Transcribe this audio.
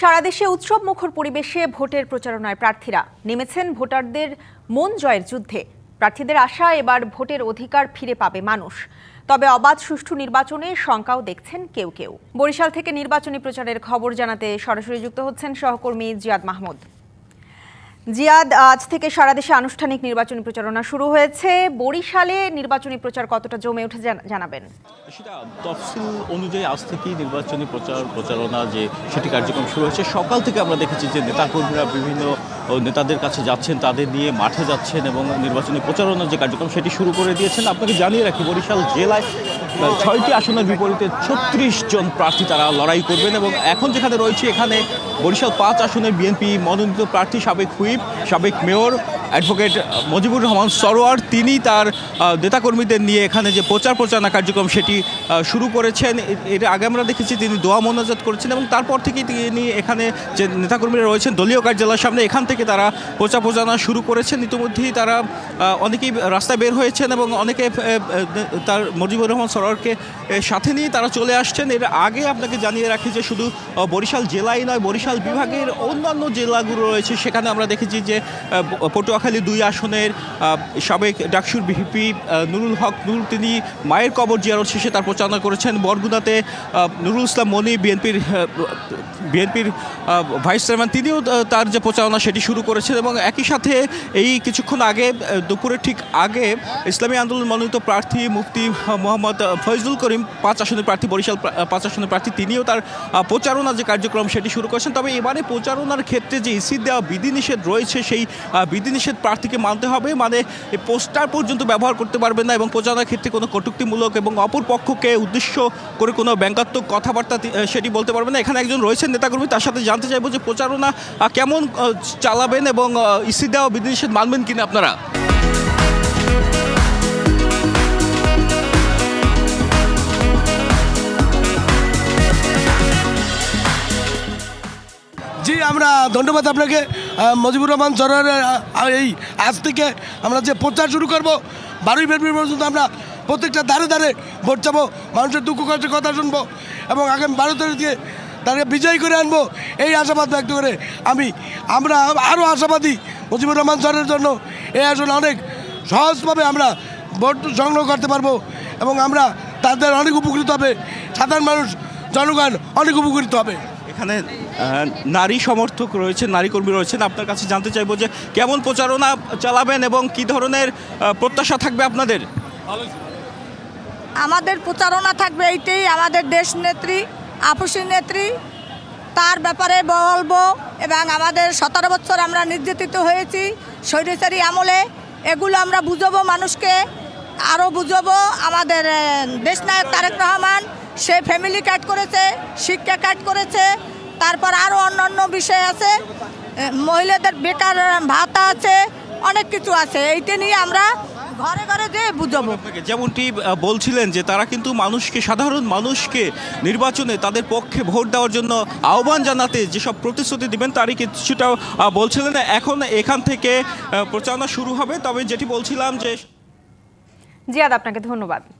সারা দেশে উৎসব মুখর পরিবেশে ভোটের প্রচারণায় প্রার্থীরা নেমেছেন ভোটারদের মন জয়ের যুদ্ধে। প্রার্থীদের আশা, এবার ভোটের অধিকার ফিরে পাবে মানুষ। তবে অবাধ সুষ্ঠু নির্বাচনে শঙ্কাও দেখছেন কেউ কেউ। বরিশাল থেকে নির্বাচনী প্রচারের খবর জানাতে সরাসরি যুক্ত হচ্ছেন সহকর্মী জিয়াদ মাহমুদ। জিয়াদ, আজ থেকে সারা দেশে আনুষ্ঠানিক নির্বাচনী প্রচারণা শুরু হয়েছে। বরিশালে নির্বাচনী প্রচার কতটা জমে উঠে জানাবেন। সেটা তফসিল অনুযায়ী আজ থেকেই নির্বাচনী প্রচার, প্রচারণা যে, সেটি কার্যক্রম শুরু হয়েছে। সকাল থেকে আমরা দেখেছি যে নেতাকর্মীরা বিভিন্ন নেতাদের কাছে যাচ্ছেন, তাদের নিয়ে মাঠে যাচ্ছেন এবং নির্বাচনী প্রচারণার যে কার্যক্রম সেটি শুরু করে দিয়েছেন। আপনাকে জানিয়ে রাখি, বরিশাল জেলায় ছয়টি আসনের বিপরীতে ছত্রিশ জন প্রার্থী তারা লড়াই করবেন এবং এখন যেখানে রয়েছে, এখানে বরিশাল পাঁচ আসনের বিএনপি মনোনীত প্রার্থী সাবেক হুইপ, সাবেক মেয়র, অ্যাডভোকেট মজিবুর রহমান সরোয়ার, তিনি তার নেতাকর্মীদের নিয়ে এখানে যে প্রচার প্রচারণা কার্যক্রম সেটি শুরু করেছেন। এর আগে আমরা দেখেছি তিনি দোয়া মোনাজাত করেছেন এবং তারপর থেকেই তিনি এখানে যে নেতাকর্মীরা রয়েছেন, দলীয় কার্যালয়ের সামনে এখান থেকে তারা প্রচার প্রচারণা শুরু করেছেন। ইতিমধ্যেই তারা অনেকেই রাস্তায় বের হয়েছেন এবং অনেকে তার মুজিবুর রহমান সরোয়ারকে আহ, সাথে নিয়ে তারা চলে আসছেন। এর আগে আপনাকে জানিয়ে রাখি যে শুধু বরিশাল জেলাই নয় বরিশাল বিভাগের অন্যান্য জেলাগুলো রয়েছে। সেখানে আমরা দেখেছি যে পটুয়াখালী দুই আসনের সাবেক ডাকসুর বিহিপি নুরুল হক নুর তিনি মায়ের কবর জিয়ারত শেষে তার প্রচারণা করেছেন। বরগুনাতে নুরুল ইসলাম মনি বিএনপির বিএনপির ভাইস চেয়ারম্যান তিনিও তার যে প্রচারণা সেটি শুরু করেছেন এবং একই সাথে এই কিছুক্ষণ আগে আহ, দুপুরের ঠিক আগে ইসলামী আন্দোলন মনোনীত প্রার্থী মুফতি মোহাম্মদ ফয়জুল করিম পাঁচ আসনের প্রার্থী বরিশাল পাঁচ আসনের প্রার্থী তিনিও তার প্রচারণা যে কার্যক্রম সেটি শুরু করেছেন। তবে এবারে প্রচারণার ক্ষেত্রে যে ইসির দেওয়া বিধিনিষেধ রয়েছে সেই বিধিনিষেধ প্রার্থীকে মানতে হবে। মানে পোস্টার পর্যন্ত ব্যবহার করতে পারবেন না এবং প্রচারণার ক্ষেত্রে কোনো কটুক্তিমূলক এবং অপর পক্ষকে উদ্দেশ্য করে কোনো ব্যঙ্গাত্মক কথাবার্তা সেটি বলতে পারবেন না। এখানে একজন রয়েছেন নেতাকর্মী তার সাথে জানতে চাইব যে প্রচারণা কেমন চালাবেন এবং ইসি দেওয়া বিধিনিষেধ মানবেন কিনা আপনারা? জি, আমরা ধন্যবাদ আপনাকে মুজিবুর রহমান সরোয়ারের এই আজ থেকে আমরা যে প্রচার শুরু করব, বারোই ফেব্রুয়ারি পর্যন্ত আমরা প্রত্যেকটা ধারে ধারে ভোট যাব মানুষের দুঃখ কষ্টের কথা শুনব এবং আগামী বারো তারিখে তাকে বিজয়ী করে আনব। এই আশাবাদ ব্যক্ত করে আমি আমরা আরও আশাবাদী মুজিবুর রহমান সরের জন্য এই আসলে অনেক সহজভাবে আমরা ভোট সংগ্রহ করতে পারব এবং আমরা তাদের অনেক উপকৃত হবে। সাধারণ মানুষ জনগণ অনেক উপকৃত হবে। এখানে নারী সমর্থক রয়েছেন নারী কর্মী রয়েছেন। আপনার কাছে জানতে চাইব যে কেমন প্রচারণা চালাবেন এবং কি ধরনের প্রত্যাশা থাকবে আপনাদের? আমাদের প্রচারণা থাকবে এইটাই আমাদের দেশ নেত্রী আপসী নেত্রী, তার ব্যাপারে বলব এবং আমাদের সতেরো বছর আমরা নির্যাতিত হয়েছি স্বৈরাচারী আমলে। এগুলো আমরা বুঝব, মানুষকে আরও বুঝব। আমাদের দেশনায়ক তারেক রহমান, সে ফ্যামিলি কার্ড করেছে, শিক্ষা কার্ড করেছে, তারপর আরও অন্যান্য বিষয় আছে। মহিলাদের বেকার ভাতা আছে, অনেক কিছু আছে। এইটা নিয়ে আমরা ঘরে ঘরে যেয়ে বুঝাবো। যেমনটি বলছিলেন যে তারা কিন্তু মানুষকে সাধারণ মানুষকে নির্বাচনে তাদের পক্ষে ভোট দেওয়ার জন্য আহ্বান জানাতে যেসব প্রতিশ্রুতি দিবেন তারই কিছুটা বলছিলেন। এখন এখান থেকে প্রচারণা শুরু হবে তবে যেটি বলছিলাম যে জিয়াদ আপনাকে ধন্যবাদ।